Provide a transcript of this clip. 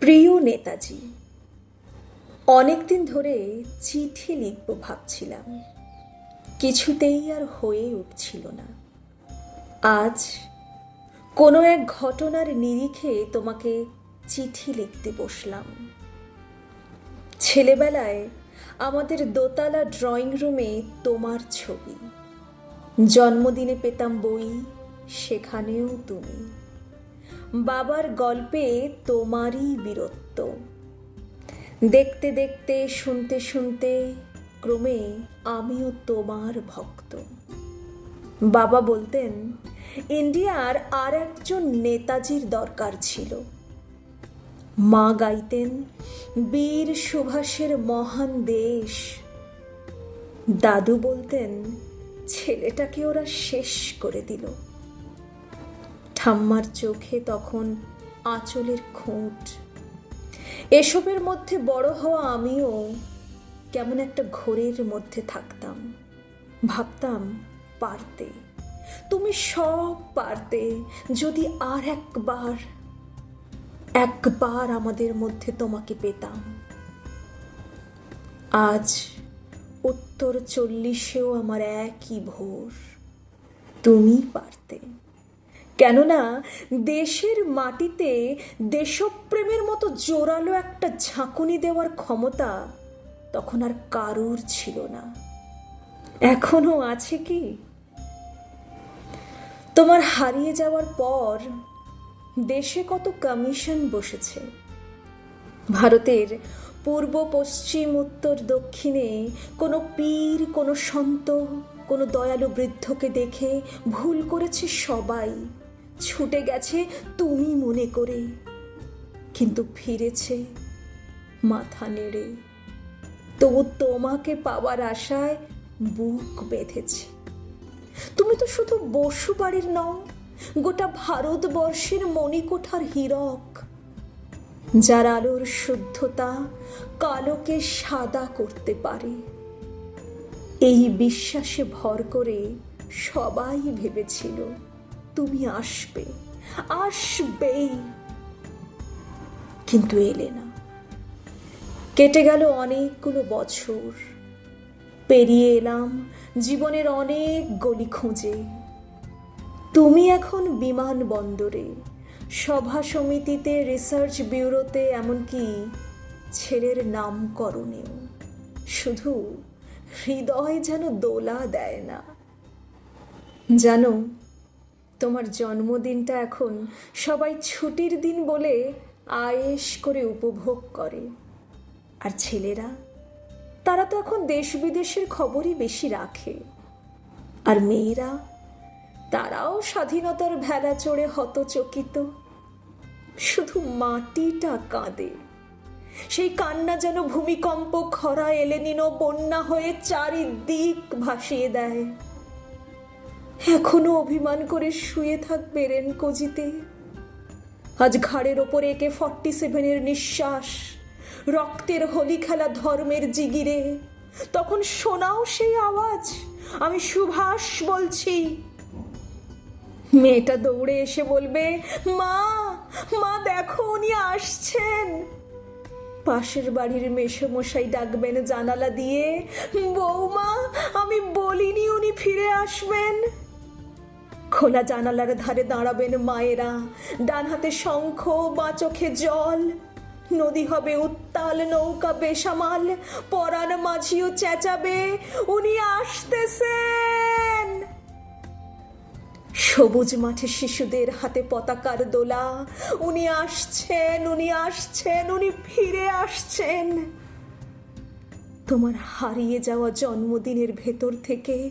প্রিয় নেতাজি, অনেকদিন ধরে চিঠি লিখব ভাবছিলাম। কিছুতেই আর হয়ে উঠছিল না। আজ কোনো এক ঘটনার নিরিখে তোমাকে চিঠি লিখতে বসলাম। ছেলেবেলায় আমাদের দোতলা ড্রয়িং রুমে তোমার ছবি। জন্মদিনে পেতাম বই, সেখানেও তুমি। বাবার গল্পে তোমারই বীরত্ব। দেখতে দেখতে, শুনতে শুনতে, ক্রমে আমিও তোমার ভক্ত। বাবা বলতেন, ইন্ডিয়ার আর একজন নেতাজির দরকার ছিল। মা গাইতেন, বীর সুভাষের মহান দেশ। দাদু বলতেন, ছেলেটাকে ওরা শেষ করে দিল। ঠাম্মার চোখে তখন আঁচলের খুঁট। এসবের মধ্যে বড় হওয়া আমিও কেমন একটা ঘোরের মধ্যে থাকতাম। ভাবতাম, পারতে। তুমি সব পারতে, যদি আর একবার একবার আমাদের মধ্যে তোমাকে পেতাম। আজ উত্তর চল্লিশেও আমার একই ভোর। তুমি পারতে। কেননা দেশের মাটিতে দেশপ্রেমের মতো জোরালো একটা ঝাঁকুনি দেওয়ার ক্ষমতা তখন আর কারুর ছিল না। এখনও আছে কি? তোমার হারিয়ে যাওয়ার পর দেশে কত কমিশন বসেছে? ভারতের পূর্ব, পশ্চিম, উত্তর, দক্ষিণে কোনো পীর, কোনো সন্ত, কোনো দয়ালু বৃদ্ধকে দেখে ভুল করেছে সবাই। ছুটে গেছে তুমি মনে করে। কিন্তু ফিরেছে মাথা নেড়ে। তবু তোমাকে পাওয়ার আশায় বুক বেঁধেছে। তুমি তো শুধু বসু বাড়ির নও, গোটা ভারতবর্ষের মণিকোঠার হীরক। যার আলোর শুদ্ধতা কালোকে সাদা করতে পারে। এই বিশ্বাসে ভর করে সবাই ভেবেছিল তুমি আসবে, আসবেই। কিন্তু এলে না কেটে গেল অনেকগুলো বছর। পেরিয়ে এলাম জীবনের অনেক গলি খুঁজে। তুমি এখন বিমানবন্দরে সভা সমিতিতে, রিসার্চ ব্যুরোতে, এমনকি ছেলের নামকরণেও। শুধু হৃদয় যেন দোলা দেয় না। জানো তোমার জন্মদিনটা এখন সবাই ছুটির দিন বলে আয়েস করে উপভোগ করে। আর ছেলেরা, তারা তো এখন দেশ বিদেশের খবরই বেশি রাখে। আর মেয়েরা, তারাও স্বাধীনতার ভেলা চড়ে হতচকিত। শুধু মাটিটা কাঁদে। সেই কান্না যেন ভূমিকম্প খরা এলেনিনো বন্যা হয়ে চারিদিক ভাসিয়ে দেয়। এখনও অভিমান করে শুয়ে থাকবে রেনকোজিতে। আজ ঘাড়ের ওপরে একে ফর্টি সেভেনের নিঃশ্বাস, রক্তের হোলি খেলা ধর্মের জিগিরে। তখন শোনাও সেই আওয়াজ, আমি সুভাষ বলছি। মেয়েটা দৌড়ে এসে বলবে, মা মা দেখো উনি আসছেন। পাশের বাড়ির মেসমশাই ডাকবেন জানালা দিয়ে, বৌমা, আমি বলিনি উনি ফিরে আসবেন। খোলা জানালার ধারে দাঁড়াবেন মায়েরা। ডান হাতে শঙ্খ, বা চোখে জল। নদী হবে উত্তাল, নৌকা বেসামাল। পরাণ মাঝিও চেঁচাবে, উনি আসতেছেন। সবুজ মাঠে শিশুদের হাতে পতাকার দোলা। উনি আসছেন উনি আসছেন, উনি ফিরে আসছেন। তোমার হারিয়ে যাওয়া জন্মদিনের ভেতর থেকে